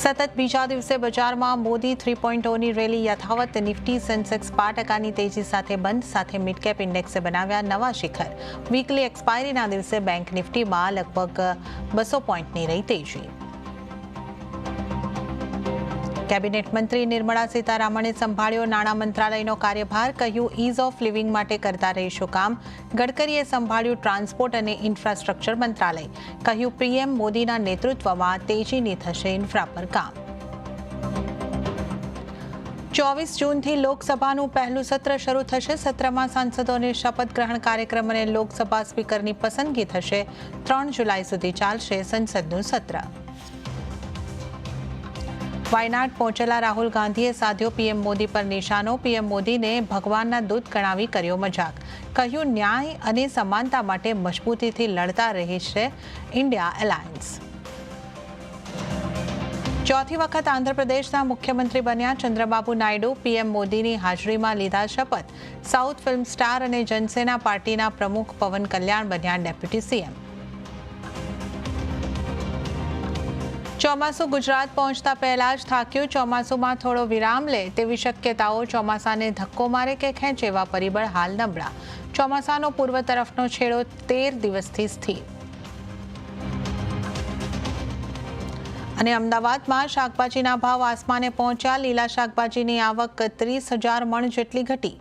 સતત બીજા દિવસે બજારમાં મોદી થ્રી પોઈન્ટ ઓની રેલી યથાવત નિફ્ટી, સેન્સેક્સ બાર ટકાની તેજી સાથે બંધ, સાથે મિડકેપ ઇન્ડેક્સે બનાવ્યા નવા શિખર. વીકલી એક્સપાયરીના દિવસે બેંક નિફ્ટીમાં લગભગ બસો પોઈન્ટની રહી તેજી. કેબિનેટ મંત્રી નિર્મળા સીતારામણે સંભાળ્યો નાણાં મંત્રાલયનો કાર્યભાર, કહ્યું ઇઝ ઓફ લિવિંગ માટે કરતા રહીશું કામ. ગડકરીએ સંભાળ્યું ટ્રાન્સપોર્ટ અને ઇન્ફ્રાસ્ટ્રક્ચર મંત્રાલય. કહ્યું, પીએમ મોદીના નેતૃત્વમાં તેજીની થશે ઇન્ફ્રા પર કામ. ચોવીસ જૂનથી લોકસભાનું પહેલું સત્ર શરૂ થશે. સત્રમાં સાંસદોને શપથ ગ્રહણ કાર્યક્રમ અને લોકસભા સ્પીકરની પસંદગી થશે. ત્રણ જુલાઈ સુધી ચાલશે સંસદનું સત્ર. વાયનાડ પહોંચેલા રાહુલ ગાંધીએ સાધ્યો પીએમ મોદી પર નિશાનો. પીએમ મોદીને ભગવાનના દૂત ગણાવી કર્યો મજાક. કહ્યું, ન્યાય અને સમાનતા માટે મજબૂતીથી લડતા રહે છે ઇન્ડિયા એલાયન્સ. ચોથી વખત આંધ્રપ્રદેશના મુખ્યમંત્રી બન્યા ચંદ્રબાબુ નાયડુ. પીએમ મોદીની હાજરીમાં લીધા શપથ. સાઉથ ફિલ્મ સ્ટાર અને જનસેના પાર્ટીના પ્રમુખ પવન કલ્યાણ બન્યા ડેપ્યુટી સીએમ. ચોમાસું ગુજરાત પહોંચતા પહેલા જ થાક્યું. ચોમાસુમાં થોડો વિરામ લે તેવી શક્યતાઓ ચોમાસાને ધક્કો મારે કે ખેંચે એવા પરિબળ હાલ નબળા. ચોમાસાનો પૂર્વ તરફનો છેડો તેર દિવસથી સ્થિર. અને અમદાવાદમાં શાકભાજીના ભાવ આસમાને પહોંચ્યા. લીલા શાકભાજીની આવક ત્રીસ હજાર મણ જેટલી ઘટી.